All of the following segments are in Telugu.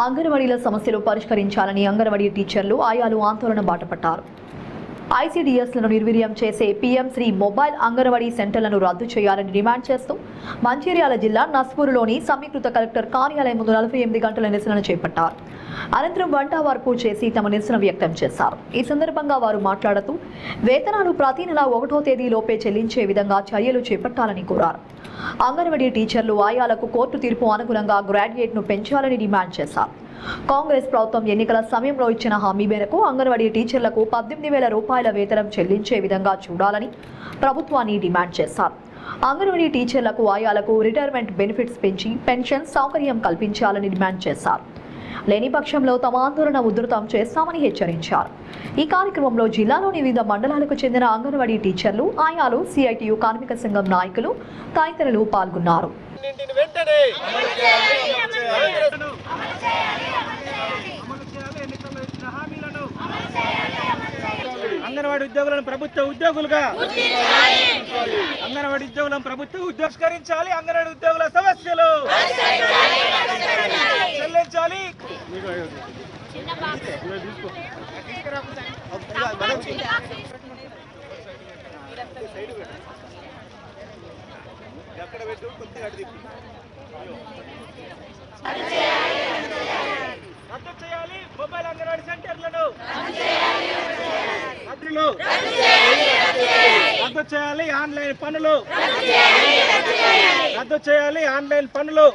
అంగన్వాడీల సమస్యలు పరిష్కరించాలని అంగన్వాడీ టీచర్లు ఆయాలు ఆందోళన బాటపట్టారు ఐసీడీఎస్లను నిర్వీర్యం చేసే పీఎం శ్రీ మొబైల్ అంగన్వాడీ సెంటర్లను రద్దు చేయాలని డిమాండ్ చేస్తూ మంచిర్యాల జిల్లా నస్పూరులోని సమీకృత కలెక్టర్ కార్యాలయం ముందు నలభై ఎనిమిది గంటల నిరసన చేపట్టారు. అనంతరం వంట వార్పు చేసి తమ నిరసన వ్యక్తం చేశారు. ఈ సందర్భంగా వారు మాట్లాడుతూ వేతనాలు ప్రతి నెల ఒకటో తేదీలోపే చెల్లించే విధంగా చర్యలు చేపట్టాలని కోరారు. అంగన్వాడీ టీచర్లు ఆయాలకు కోర్టు తీర్పు అనుగుణంగా గ్రాడ్యుయేట్ను పెంచాలని డిమాండ్ చేశారు. కాంగ్రెస్ ప్రభుత్వం ఎన్నికల సమయంలో ఇచ్చిన హామీ మేరకు అంగన్వాడీ టీచర్లకు పద్దెనిమిది వేల రూపాయల వేతనం చెల్లించే విధంగా చూడాలని ప్రభుత్వాన్ని డిమాండ్ చేశారు. అంగన్వాడీ టీచర్లకు ఆయాలకు రిటైర్మెంట్ బెనిఫిట్స్ పెంచి పెన్షన్ సౌకర్యం కల్పించాలని డిమాండ్ చేశారు. లేని పక్షంలో తమ ఆందోళన ఉధృతం చేస్తామని హెచ్చరించారు. ఈ కార్యక్రమంలో జిల్లాలోని వివిధ మండలాలకు చెందిన అంగన్వాడీ టీచర్లు ఆయాలు సిఐటియు కార్మిక సంఘం నాయకులు తదితరులు పాల్గొన్నారు. అంగన్వాడీ ఉద్యోగులను ప్రభుత్వ ఉద్యోగులుగా. అంగన్వాడీ ఉద్యోగులను ప్రభుత్వ ఉద్యోగస్కరించాలి అంగన్వాడీ ఉద్యోగుల సమస్యలు. ఎక్కడ పెట్టు కొద్దిగా అటు రద్దు చేయాలి. మొబైల్ అంగన్వాడీ సెంటర్లను రద్దులు రద్దు చేయాలి ఆన్లైన్ పనులు. రద్దు చేయాలి ఆన్లైన్ పనులు.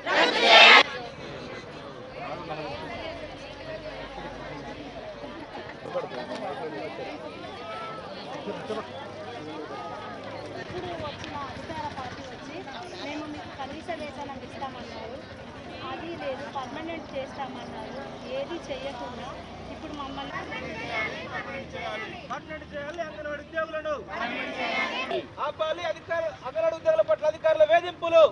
ఇప్పుడు వచ్చిన అధికార పార్టీ వచ్చి మేము మీకు కనీస వేతనం ఇస్తామన్నారు అది లేదు పర్మనెంట్ చేస్తామన్నారు ఏది చేయకుండా ఇప్పుడు మమ్మల్ని చేయాలి ఉద్యోగులను ఆపాలి అధికార అంగన్వాడీ ఉద్యోగుల పట్ల అధికారుల వేధింపులు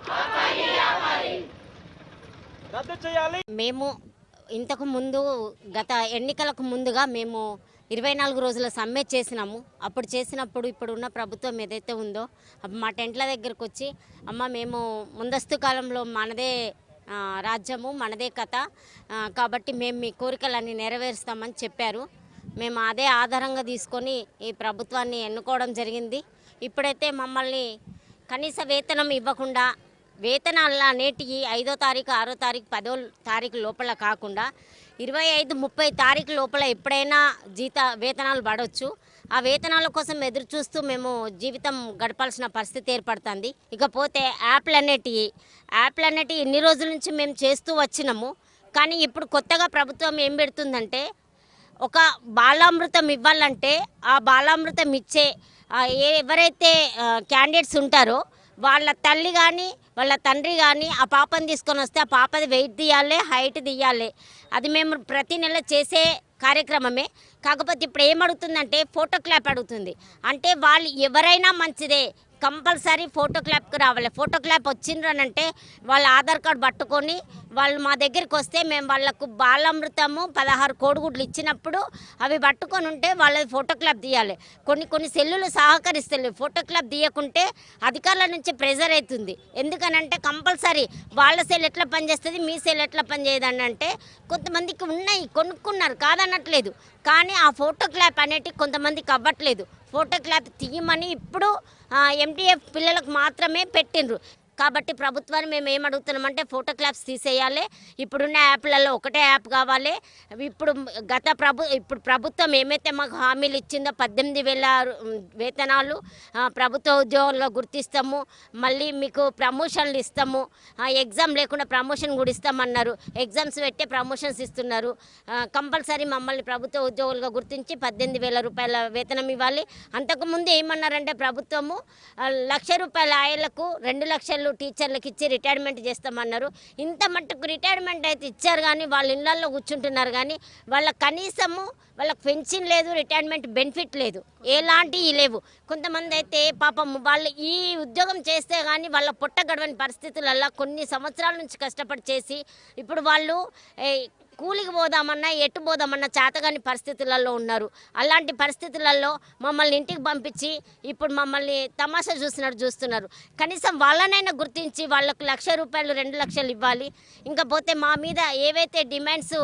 రద్దు చేయాలి మేము ఇంతకు ముందు గత ఎన్నికలకు ముందుగా మేము ఇరవై నాలుగు రోజుల సమ్మె చేసినాము. అప్పుడు చేసినప్పుడు ఇప్పుడు ఉన్న ప్రభుత్వం ఏదైతే ఉందో మా టెంట్ల దగ్గరకు వచ్చి అమ్మ మేము ముందస్తు కాలంలో మనదే రాజ్యము మనదే కథ కాబట్టి మేము మీ కోరికలన్నీ నెరవేరుస్తామని చెప్పారు. మేము అదే ఆధారంగా తీసుకొని ఈ ప్రభుత్వాన్ని ఎన్నుకోవడం జరిగింది. ఇప్పుడైతే మమ్మల్ని కనీస వేతనం ఇవ్వకుండా వేతనాలు అనేటివి ఐదో తారీఖు ఆరో తారీఖు పదో తారీఖు లోపల కాకుండా ఇరవై ఐదు ముప్పై తారీఖు లోపల ఎప్పుడైనా జీత వేతనాలు పడవచ్చు ఆ వేతనాల కోసం ఎదురు చూస్తూ మేము జీవితం గడపాల్సిన పరిస్థితి ఏర్పడుతుంది. ఇకపోతే యాప్లు అనేటివి యాప్లు అనేటివి ఇన్ని రోజుల నుంచి మేము చేస్తూ వచ్చినాము. కానీ ఇప్పుడు కొత్తగా ప్రభుత్వం ఏం పెడుతుందంటే ఒక బాలామృతం ఇవ్వాలంటే ఆ బాలామృతం ఇచ్చే ఏ ఎవరైతే క్యాండిడేట్స్ ఉంటారో వాళ్ళ తల్లి కానీ వాళ్ళ తండ్రి కానీ ఆ పాపని తీసుకొని వస్తే ఆ పాపది వెయిట్ తీయాలి హైట్ తీయాలి. అది మేము ప్రతి నెల చేసే కార్యక్రమమే. కాకపోతే ఇప్పుడు ఏమడుగుతుందంటే ఫోటో క్లాప్ అడుగుతుంది. అంటే వాళ్ళు ఎవరైనా మంచిదే కంపల్సరీ ఫోటో క్లాప్కి రావాలి. ఫోటో క్లాప్ వచ్చిండ్రు అంటే వాళ్ళ ఆధార్ కార్డు పట్టుకొని వాళ్ళు మా దగ్గరికి వస్తే మేము వాళ్ళకు బాలామృతము పదహారు కోడిగుడ్లు ఇచ్చినప్పుడు అవి పట్టుకొని ఉంటే వాళ్ళది ఫోటో క్లాప్ తీయాలి. కొన్ని కొన్ని సెల్లులు సహకరిస్తలేవు ఫోటో క్లాప్ తీయకుంటే అధికారుల నుంచి ప్రెజర్ అవుతుంది. ఎందుకనంటే కంపల్సరీ వాళ్ళ సెల్ ఎట్లా పనిచేస్తుంది మీ సెల్ ఎట్లా పనిచేయదని అంటే కొంతమందికి ఉన్నాయి కొనుక్కున్నారు కాదనట్లేదు. కానీ ఆ ఫోటో క్లాప్ అనేటివి కొంతమందికి అవ్వట్లేదు. ఫోటో క్లాప్ తీయమని ఇప్పుడు ఎంటీఎఫ్ పిల్లలకు మాత్రమే పెట్టిండ్రు. కాబట్టి ప్రభుత్వాన్ని మేము ఏం అడుగుతున్నామంటే ఫోటో క్లాప్స్ తీసేయాలి. ఇప్పుడున్న యాప్లలో ఒకటే యాప్ కావాలి. ఇప్పుడు గత ప్రభు ఇప్పుడు ప్రభుత్వం ఏమైతే మాకు హామీలు ఇచ్చిందో పద్దెనిమిది వేల వేతనాలు ప్రభుత్వ ఉద్యోగంలో గుర్తిస్తాము. మళ్ళీ మీకు ప్రమోషన్లు ఇస్తాము. ఎగ్జామ్ లేకుండా ప్రమోషన్ కూడా ఇస్తామన్నారు. ఎగ్జామ్స్ పెట్టే ప్రమోషన్స్ ఇస్తున్నారు. కంపల్సరీ మమ్మల్ని ప్రభుత్వ ఉద్యోగులుగా గుర్తించి పద్దెనిమిది వేల రూపాయల వేతనం ఇవ్వాలి. అంతకుముందు ఏమన్నారంటే ప్రభుత్వము లక్ష రూపాయల ఆయలకు రెండు లక్షలు టీచర్లకు ఇచ్చి రిటైర్మెంట్ చేస్తామన్నారు. ఇంత మట్టుకు రిటైర్మెంట్ అయితే ఇచ్చారు కానీ వాళ్ళ ఇళ్ళల్లో కూర్చుంటున్నారు కానీ వాళ్ళ కనీసము వాళ్ళకి పెన్షన్ లేదు రిటైర్మెంట్ బెనిఫిట్ లేదు. ఎలాంటివి లేవు. కొంతమంది అయితే పాపం వాళ్ళు ఈ ఉద్యోగం చేస్తే కానీ వాళ్ళ పొట్ట గడవని పరిస్థితులలో కొన్ని సంవత్సరాల నుంచి కష్టపడి చేసి ఇప్పుడు వాళ్ళు కూలికి పోదామన్నా ఎట్టు పోదామన్నా చేతగాని పరిస్థితులలో ఉన్నారు. అలాంటి పరిస్థితులలో మమ్మల్ని ఇంటికి పంపించి ఇప్పుడు మమ్మల్ని తమాషా చూస్తున్నారు చూస్తున్నారు. కనీసం వాళ్ళనైనా గుర్తించి వాళ్ళకు లక్ష రూపాయలు రెండు లక్షలు ఇవ్వాలి. ఇంకా పోతే మా మీద ఏవైతే డిమాండ్స్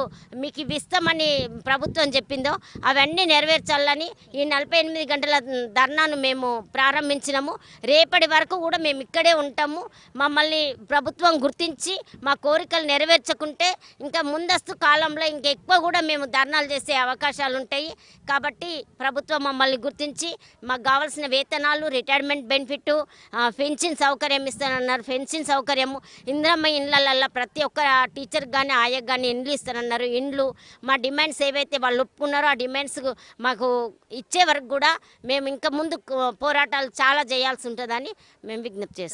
మీకు ఇవి ఇస్తామని ప్రభుత్వం చెప్పిందో అవన్నీ నెరవేర్చాలని ఈ నలభై ఎనిమిది గంటల ధర్నాను మేము ప్రారంభించినాము. రేపటి వరకు కూడా మేము ఇక్కడే ఉంటాము. మమ్మల్ని ప్రభుత్వం గుర్తించి మా కోరికలు నెరవేర్చకుంటే ఇంకా ముందస్తు కాలంలో ఇంకా ఎక్కువ కూడా మేము ధర్నాలు చేసే అవకాశాలు ఉంటాయి కాబట్టి ప్రభుత్వం మమ్మల్ని గుర్తించి మాకు కావాల్సిన వేతనాలు రిటైర్మెంట్ బెనిఫిట్ పెన్షన్ సౌకర్యం ఇస్తానన్నారు. పెన్షన్ సౌకర్యము ఇందిరమ్మ ఇండ్లల్లో ప్రతి ఒక్క టీచర్కి కానీ ఆయకు కానీ ఇండ్లు ఇస్తానన్నారు. ఇండ్లు మా డిమాండ్స్ ఏవైతే వాళ్ళు ఒప్పుకున్నారో ఆ డిమాండ్స్ మాకు ఇచ్చే వరకు కూడా మేము ఇంకా ముందు పోరాటాలు చాలా చేయాల్సి ఉంటుందని మేము విజ్ఞప్తి చేస్తాం